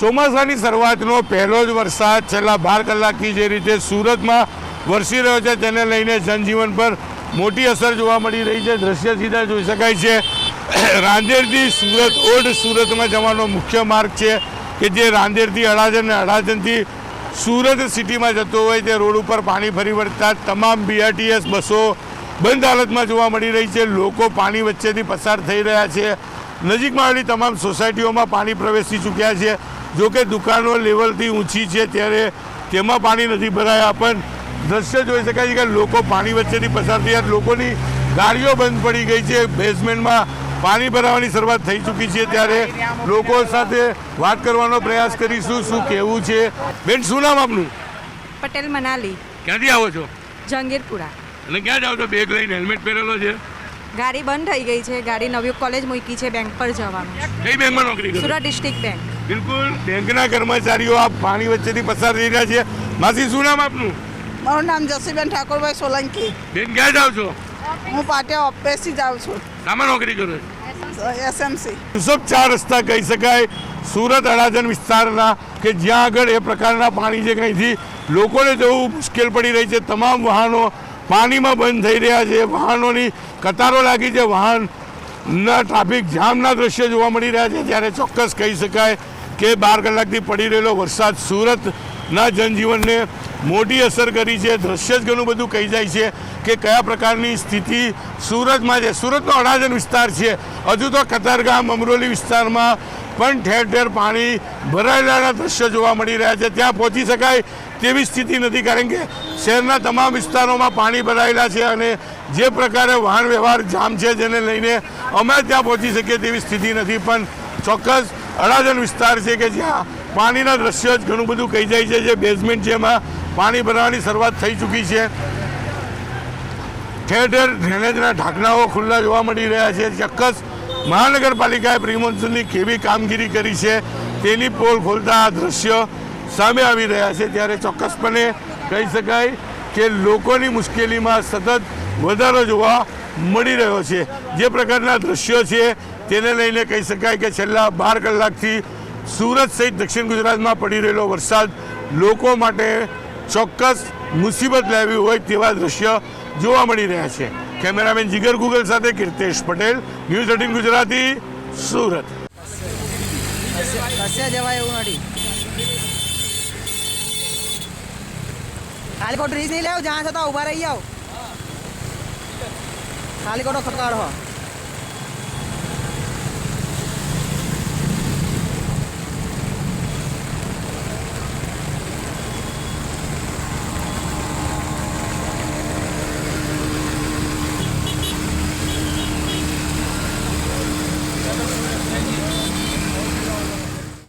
ચોમાસાની શરૂઆતનો પહેલો જ વરસાદ છેલ્લા બાર કલાકથી જે રીતે સુરતમાં વરસી રહ્યો છે તેને લઈને જનજીવન પર મોટી અસર જોવા મળી રહી છે. દ્રશ્ય સીધા જોઈ શકાય છે. રાંદેરથી સુરત, ઓલ્ડ સુરતમાં જવાનો મુખ્ય માર્ગ છે કે જે રાંદેરથી અડાજણ અને અડાજણથી સુરત સિટીમાં જતો હોય તે રોડ ઉપર પાણી ફરી વળતા તમામ બીઆરટીએસ બસો બંધ હાલતમાં જોવા મળી રહી છે. લોકો પાણી વચ્ચેથી પસાર થઈ રહ્યા છે. નજીકમાં આવેલી તમામ સોસાયટીઓમાં પાણી પ્રવેશી ચૂક્યા છે. જો કે દુકાનો લેવલથી ઊંચી છે ત્યારે તેમાં પાણી નથી ભરાયા પણ દ્રશ્ય જોઈ શકાય છે કે લોકો પાણી વચ્ચેથી પસાર થયા. લોકોની ગાડીઓ બંધ પડી ગઈ છે. બેઝમેન્ટમાં પાણી ભરાવાની શરૂઆત થઈ ચૂકી છે. ત્યારે લોકો સાથે વાત કરવાનો પ્રયાસ કરીશું. શું કહેવું છે? બેન શું નામ આપનું? પટેલ મનાલી. ક્યાંથી આવો છો? જંગીરપુરા અને ક્યાં જાઓ છો? બેગ લઈને હેલ્મેટ પહેરેલો છે? ગાડી બંધ થઈ ગઈ છે. ગાડી નવી કોલેજ મૂકી છે. બેંક પર જવાનું કઈ બેંકમાં નોકરી કરો સુરત ડિસ્ટ્રિક્ટ બેંક. બિલકુલ બેંકના કર્મચારીઓ આ પાણી વચ્ચેથી પસાર થઈ રહ્યા છે. માસી શું નામ આપનું? મારું નામ જસીબેન ઠાકોરભાઈ સોલંકી. બેન ક્યાં જાઓ છો? હું પાટિયા ઓફિસથી જાઉં છું. શામાં નોકરી કરો એસએમસી. યુસફ ચાર રસ્તા કહી શકાય. સુરત અડાજણ વિસ્તારના કે જ્યાં આગળ એ પ્રકારના પાણી છે કંઈથી લોકોને જવું મુશ્કેલ પડી રહી છે. તમામ વાહનો પાણીમાં બંધ થઈ રહ્યા છે. વાહનોની કતારો લાગી છે. વાહનના ટ્રાફિક જામના દ્રશ્યો જોવા મળી રહ્યા છે. ત્યારે ચોક્કસ કહી શકાય કે બાર કલાકથી પડી રહેલો વરસાદ સુરતના જનજીવનને મોટી અસર કરી છે. દ્રશ્ય જ ઘણું બધું કહી જાય છે કે કયા પ્રકારની સ્થિતિ સુરતમાં છે. સુરતનો અડાજણ વિસ્તાર છે. હજુ તો કતારગામ અમરોલી વિસ્તારમાં પણ ઠેર ઠેર પાણી ભરાયેલાના દ્રશ્યો જોવા મળી રહ્યા છે. ત્યાં પહોંચી શકાય તેવી સ્થિતિ નથી. કારણ કે શહેરના તમામ વિસ્તારોમાં પાણી ભરાયેલા છે અને જે પ્રકારે વાહન વ્યવહાર જામ છે જેને લઈને અમે ત્યાં પહોંચી શકીએ તેવી સ્થિતિ નથી. પણ ચોક્કસ અડાજણ વિસ્તાર છે કે જ્યાં પાણીના દ્રશ્યો જ ઘણું બધું કહી જાય છે જે બેઝમેન્ટ છે એમાં પાણી ભરવાની શરૂઆત થઈ ચૂકી છે. ઠેર ઠેર ડ્રેનેજના ઢાંકણાઓ ખુલ્લા જોવા મળી રહ્યા છે. ચોક્કસ મહાનગરપાલિકાએ પ્રિમોન્સૂનની કેવી કામગીરી કરી છે તેની પોલ ખોલતા આ દ્રશ્ય સામે આવી રહ્યા છે. ત્યારે ચોક્કસપણે કહી શકાય કે લોકોની મુશ્કેલીમાં સતત વધારો જોવા મળી રહ્યો છે. જે પ્રકારના દ્રશ્યો છે, તેને લઈને કહી શકાય કે છેલ્લા બાર કલાકથી સુરત સહિત દક્ષિણ ગુજરાતમાં પડી રહેલો વરસાદ લોકો માટે ચોક્કસ મુસીબત લાવી હોય તેવા દ્રશ્ય જોવા મળી રહ્યા છે. કેમેરામેન જીગર ગુગલ સાથે કીર્તેશ પટેલ, ન્યૂઝ એટીન ગુજરાતી, સુરત. જવાય એવું નથી. ખાલી ખોટું રીસ નહીં લેવું, જ્યાં છતાં ઊભા રહી જાઓ. खाली करो खटका रहो